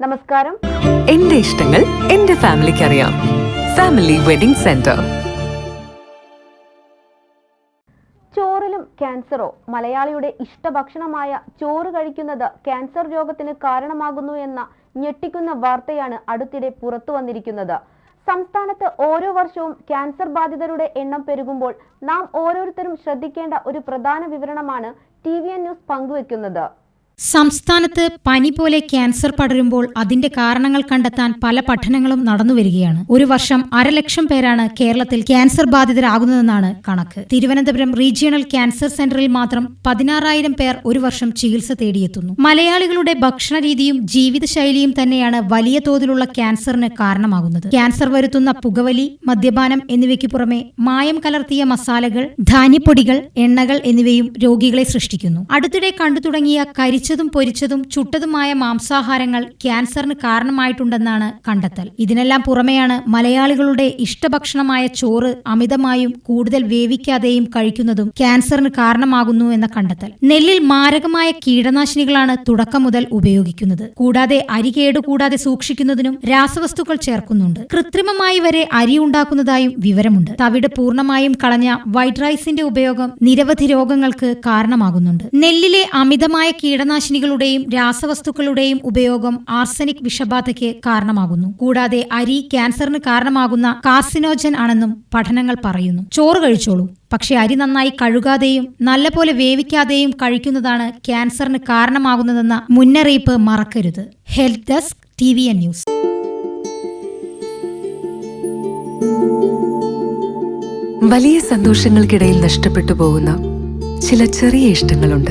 നമസ്കാരം. എന്റെ ഇഷ്ടങ്ങൾ എന്റെ ഫാമിലിക്ക് അറിയാം ഫാമിലി വെഡിംഗ് സെന്റർ ചോറിലും ക്യാൻസറോ? മലയാളിയുടെ ഇഷ്ടഭക്ഷണമായ ചോറ് കഴിക്കുന്നത് ക്യാൻസർ രോഗത്തിന് കാരണമാകുന്നു എന്ന ഞെട്ടിക്കുന്ന വാർത്തയാണ് അടുത്തിടെ പുറത്തു വന്നിരിക്കുന്നത്. സംസ്ഥാനത്ത് ഓരോ വർഷവും ക്യാൻസർ ബാധിതരുടെ എണ്ണം പെരുകുമ്പോൾ നാം ഓരോരുത്തരും ശ്രദ്ധിക്കേണ്ട ഒരു പ്രധാന വിവരണമാണ് ടി വി എൻ ന്യൂസ് പങ്കുവെക്കുന്നത്. സംസ്ഥാനത്ത് പനി പോലെ ക്യാൻസർ പടരുമ്പോൾ അതിന്റെ കാരണങ്ങൾ കണ്ടെത്താൻ പല പഠനങ്ങളും നടന്നുവരികയാണ് ഒരു വർഷം അരലക്ഷം പേരാണ് കേരളത്തിൽ ക്യാൻസർ ബാധിതരാകുന്നതെന്നാണ് കണക്ക്. തിരുവനന്തപുരം റീജിയണൽ ക്യാൻസർ സെന്ററിൽ മാത്രം പതിനാറായിരം പേർ ഒരു വർഷം ചികിത്സ തേടിയെത്തുന്നു. മലയാളികളുടെ ഭക്ഷണ രീതിയും ജീവിതശൈലിയും തന്നെയാണ് വലിയ തോതിലുള്ള ക്യാൻസറിന് കാരണമാകുന്നത്. ക്യാൻസർ വരുത്തുന്ന പുകവലി മദ്യപാനം എന്നിവയ്ക്ക് പുറമെ മായം കലർത്തിയ മസാലകൾ ധാന്യപ്പൊടികൾ എണ്ണകൾ എന്നിവയും രോഗികളെ സൃഷ്ടിക്കുന്നു. അടുത്തിടെ കണ്ടു തുടങ്ങിയ കരിച്ചതും പൊരിച്ചതും ചുട്ടതുമായ മാംസാഹാരങ്ങൾ ക്യാൻസറിന് കാരണമായിട്ടുണ്ടെന്നാണ് കണ്ടെത്തൽ. ഇതിനെല്ലാം പുറമെയാണ് മലയാളികളുടെ ഇഷ്ടഭക്ഷണമായ ചോറ് അമിതമായും കൂടുതൽ വേവിക്കാതെയും കഴിക്കുന്നതും ക്യാൻസറിന് കാരണമാകുന്നു എന്ന കണ്ടെത്തൽ. നെല്ലിൽ മാരകമായ കീടനാശിനികളാണ് തുടക്കം മുതൽ ഉപയോഗിക്കുന്നത്. കൂടാതെ അരി കേടുകൂടാതെ സൂക്ഷിക്കുന്നതിനും രാസവസ്തുക്കൾ ചേർക്കുന്നുണ്ട്. കൃത്രിമമായി വരെ അരി ഉണ്ടാക്കുന്നതായും വിവരമുണ്ട്. തവിട് പൂർണമായും കളഞ്ഞ വൈറ്റ് റൈസിന്റെ ഉപയോഗം നിരവധി രോഗങ്ങൾക്ക് കാരണമാകുന്നുണ്ട്. നെല്ലിലെ അമിതമായ കീടനാശിനികളുടെയും രാസവസ്തുക്കളുടെയും ഉപയോഗം ആർസനിക് വിഷബാധയ്ക്ക് കാരണമാകുന്നു. കൂടാതെ അരി ക്യാൻസറിന് കാരണമാകുന്ന കാർസിനോജൻ ആണെന്നും പഠനങ്ങൾ പറയുന്നു. ചോറ് കഴിച്ചോളൂ. പക്ഷെ അരി നന്നായി കഴുകാതെയും നല്ലപോലെ വേവിക്കാതെയും കഴിക്കുന്നതാണ് ക്യാൻസറിന് കാരണമാകുന്നതെന്ന മുന്നറിയിപ്പ് മറക്കരുത്. Health desk T V N news. വലിയ സന്തോഷങ്ങൾക്കിടയിൽ നഷ്ടപ്പെട്ടു പോകുന്ന ചില ചെറിയ ഇഷ്ടങ്ങളുണ്ട്.